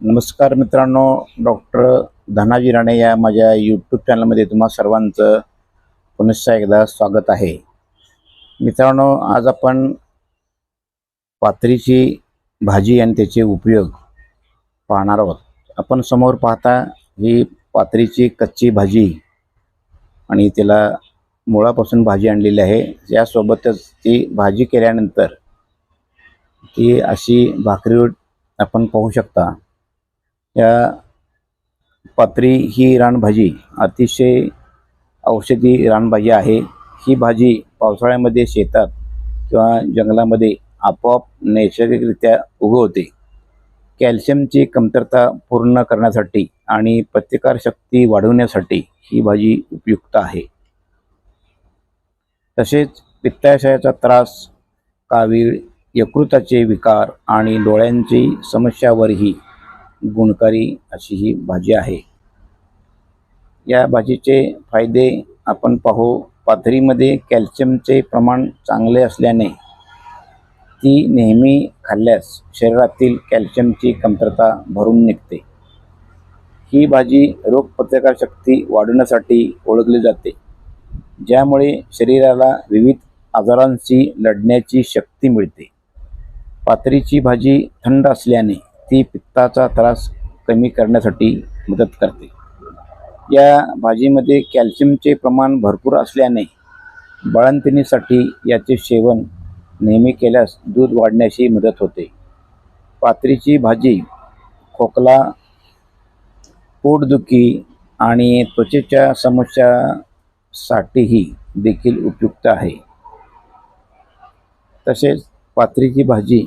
नमस्कार मित्रांनो डॉक्टर धनाजी राणे या माझ्या यूट्यूब चॅनलमध्ये तुम्हा सर्वांचं पुनश्च एकदा स्वागत आहे. मित्रांनो आज आपण पात्रीची भाजी आणि त्याचे उपयोग पाहणार आहोत. आपण समोर पाहता ही पात्रीची कच्ची भाजी आणि तिला मुळापासून भाजी आणलेली आहे. यासोबतच ती भाजी केल्यानंतर ती अशी भाकरी आपण पाहू शकता. या पात्री ही रानभाजी अतिशय औषधी रानभाजी आहे. ही भाजी पावसाळ्यामध्ये शेतात किंवा जंगलामध्ये आपोआप नैसर्गिकरित्या उगवते. कॅल्शियमची कमतरता पूर्ण करण्यासाठी आणि प्रतिकारशक्ती वाढवण्यासाठी ही भाजी उपयुक्त आहे. तसेच पित्ताशयाचा त्रास कावीळ यकृताचे विकार आणि डोळ्यांची समस्यावरही गुणकारी अशी ही भाजी आहे. या भाजीचे फायदे आपण पाहू. पाथरीमध्ये कॅल्शियमचे प्रमाण चांगले असल्याने ती नेहमी खाल्ल्यास शरीरातील कॅल्शियमची कमतरता भरून निघते. ही भाजी रोगप्रतिकारशक्ती वाढवण्यासाठी ओळखली जाते. ज्यामुळे शरीराला विविध आजारांशी लढण्याची शक्ती मिळते. पातळीची भाजी थंड असल्याने ती पित्ताचा त्रास कमी करण्यासाठी मदत करते. या भाजीमध्ये कॅल्शियमचे प्रमाण भरपूर असल्याने बाळंतिणीसाठी याचे सेवन नेहमी केल्यास दूध वाढण्याची मदत होते. पात्रीची भाजी खोकला पोटदुखी आणि त्वचेच्या समस्यासाठीही देखील उपयुक्त आहे. तसेच पात्रीची भाजी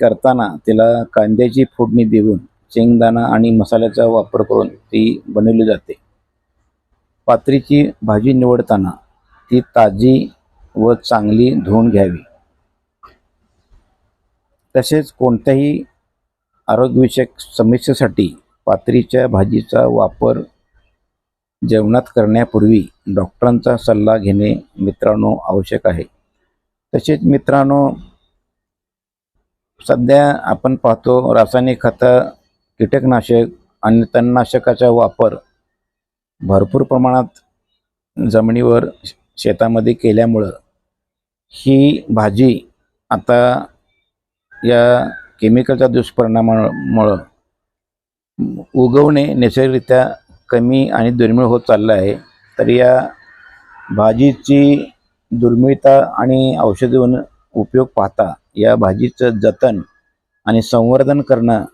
करताना तिला कांद्याची फोडणी देऊन शेंगदाणा आणि मसाल्याचा वापर करून ती बनवली जाते. पात्रीची भाजी निवडताना ती ताजी व चांगली धुवून घ्यावी. तसेच कोणत्याही आरोग्यविषयक समस्येसाठी पात्रीच्या भाजीचा वापर जेवणात करण्यापूर्वी डॉक्टरांचा सल्ला घेणे मित्रांनो आवश्यक आहे. तसेच मित्रांनो सध्या आपण पाहतो रासायनिक खतं कीटकनाशक आणि तणनाशकाचा वापर भरपूर प्रमाणात जमिनीवर शेतामध्ये केल्यामुळं ही भाजी आता या केमिकलच्या दुष्परिणामामुळं उगवणे नैसर्गिकरित्या कमी आणि दुर्मिळ होत चाललं आहे. तर या भाजीची दुर्मिळता आणि औषधी उपयोग पाहता या भाजीचं जतन आणि संवर्धन करणं